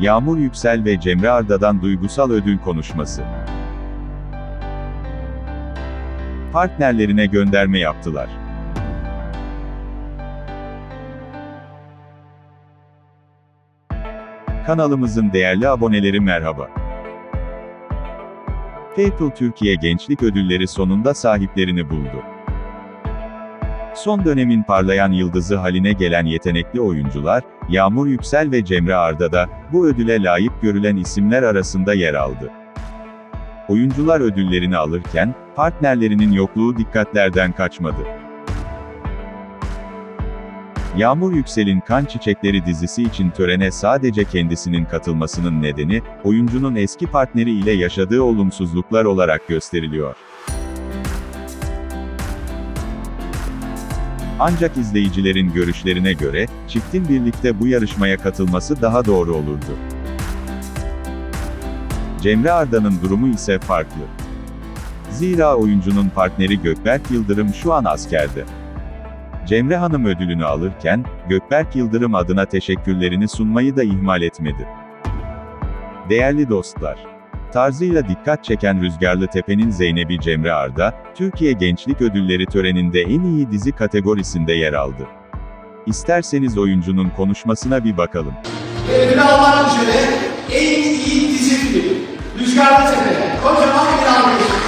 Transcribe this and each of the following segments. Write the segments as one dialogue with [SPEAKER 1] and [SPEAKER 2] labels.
[SPEAKER 1] Yağmur Yüksel ve Cemre Arda'dan duygusal ödül konuşması. Partnerlerine gönderme yaptılar. Kanalımızın değerli aboneleri merhaba. People Türkiye Gençlik Ödülleri sonunda sahiplerini buldu. Son dönemin parlayan yıldızı haline gelen yetenekli oyuncular, Yağmur Yüksel ve Cemre Arda da, bu ödüle layık görülen isimler arasında yer aldı. Oyuncular ödüllerini alırken, partnerlerinin yokluğu dikkatlerden kaçmadı. Yağmur Yüksel'in Kan Çiçekleri dizisi için törene sadece kendisinin katılmasının nedeni, oyuncunun eski partneri ile yaşadığı olumsuzluklar olarak gösteriliyor. Ancak izleyicilerin görüşlerine göre, çiftin birlikte bu yarışmaya katılması daha doğru olurdu. Cemre Arda'nın durumu ise farklı. Zira oyuncunun partneri Gökberk Yıldırım şu an askerde. Cemre Hanım ödülünü alırken, Gökberk Yıldırım adına teşekkürlerini sunmayı da ihmal etmedi. Değerli dostlar, tarzıyla dikkat çeken Rüzgarlı Tepe'nin Zeynep'i Cemre Arda, Türkiye Gençlik Ödülleri töreninde en iyi dizi kategorisinde yer aldı. İsterseniz oyuncunun konuşmasına bir bakalım.
[SPEAKER 2] Ödülü almak üzere en iyi dizi film. Rüzgarlı Tepe. Kocaman bir alkış.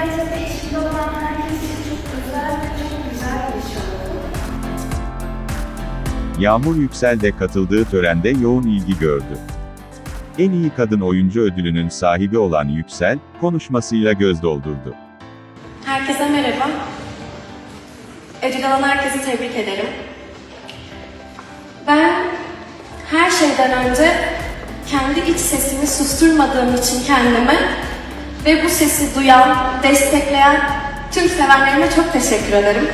[SPEAKER 3] Rüzgar Tepe içinde olan herkes için çok özel ve çok güzel bir iş oldu.
[SPEAKER 1] Yağmur Yüksel de katıldığı törende yoğun ilgi gördü. En iyi kadın oyuncu ödülünün sahibi olan Yüksel, konuşmasıyla göz doldurdu.
[SPEAKER 4] Herkese merhaba. Ödül alan herkesi tebrik ederim. Ben her şeyden önce kendi iç sesimi susturmadığım için kendime ve bu sesi duyan, destekleyen tüm sevenlerime çok teşekkür ederim.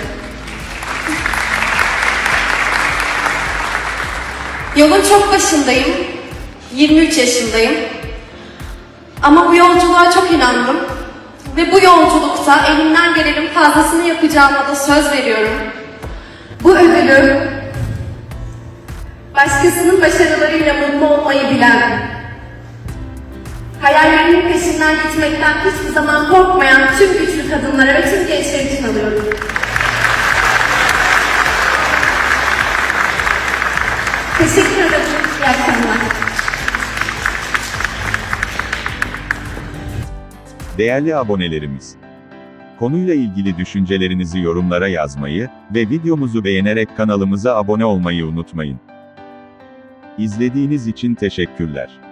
[SPEAKER 4] Yolun çok başındayım. 23 yaşındayım. Ama bu yolculuğa çok inandım. Ve bu yolculukta elimden gelenin fazlasını yapacağıma da söz veriyorum. Bu ödülü başkasının başarılarıyla mutlu olmayı bilen, hayallerinin peşinden gitmekten hiçbir zaman korkmayan tüm güçlü kadınlara ve tüm gençler için alıyorum. Teşekkür ederim. İyi akşamlar.
[SPEAKER 1] Değerli abonelerimiz, konuyla ilgili düşüncelerinizi yorumlara yazmayı ve videomuzu beğenerek kanalımıza abone olmayı unutmayın. İzlediğiniz için teşekkürler.